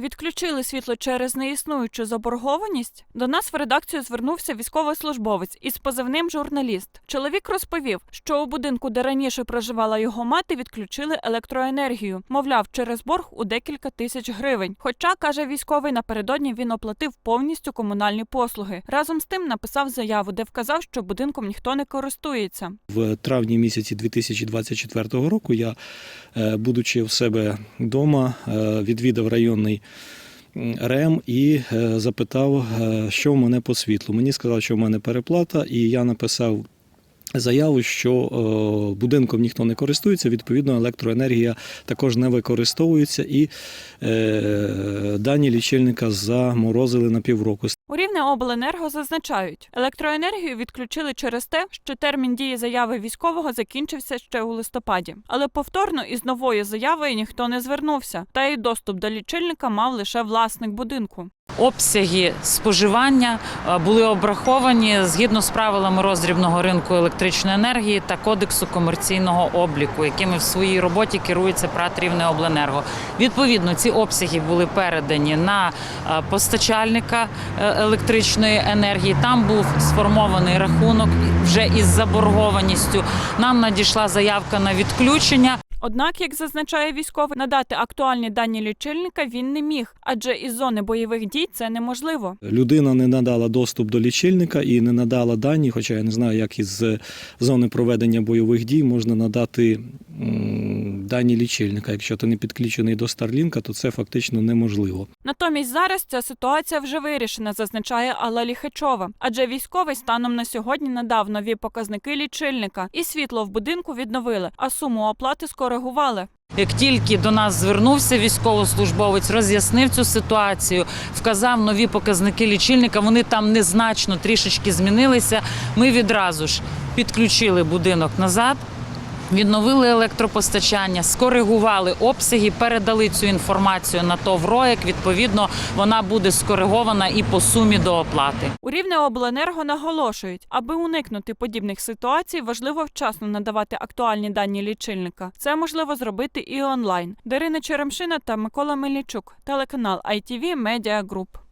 Відключили світло через неіснуючу заборгованість. До нас в редакцію звернувся військовослужбовець із позивним журналіст. Чоловік розповів, що у будинку, де раніше проживала його мати, відключили електроенергію. Мовляв, через борг у декілька тисяч гривень. Хоча каже військовий, напередодні він оплатив повністю комунальні послуги. Разом з тим написав заяву, де вказав, що будинком ніхто не користується. В травні місяці 2024 року я, е, будучи в себе вдома, е, відвідав районний РЕМ і е, запитав, е, що в мене по світлу. Мені сказали, що в мене переплата, і я написав. Заяву, що е, будинком ніхто не користується, відповідно, електроенергія також не використовується, і е, дані лічильника заморозили на півроку. У Рівне обленерго зазначають, електроенергію відключили через те, що термін дії заяви військового закінчився ще у листопаді. Але повторно із новою заявою ніхто не звернувся, та й доступ до лічильника мав лише власник будинку. Обсяги споживання е, були обраховані згідно з правилами роздрібного ринку електричної енергії та кодексу комерційного обліку, якими в своїй роботі керується ПРАТ Рівнеобленерго. Відповідно, ці обсяги були передані на е, постачальника е, електричної енергії. Там був сформований рахунок вже із заборгованістю. Нам надійшла заявка на відключення. Однак, як зазначає військовий, надати актуальні дані лічильника він не міг, адже із зони бойових дій це неможливо. Людина не надала доступ до лічильника і не надала дані, хоча я не знаю, як із зони проведення бойових дій можна надати дані лічильника. Якщо ти не підключений до Старлінка, то це фактично неможливо. Натомість зараз ця ситуація вже вирішена, зазначає Алла Ліхачова. Адже військовий станом на сьогодні надав нові показники лічильника, і світло в будинку відновили, а суму оплати скоригували. Як тільки до нас звернувся військовослужбовець, роз'яснив цю ситуацію, вказав нові показники лічильника. Вони там незначно трішечки змінилися. Ми відразу ж підключили будинок назад. Відновили електропостачання, скоригували обсяги, передали цю інформацію на ТОВ «РОЕК». Відповідно, вона буде скоригована і по сумі до оплати. У Рівне обленерго наголошують, аби уникнути подібних ситуацій, важливо вчасно надавати актуальні дані лічильника. Це можливо зробити і онлайн. Дарина Черемшина та Микола Мельничук, телеканал ITV Media Group.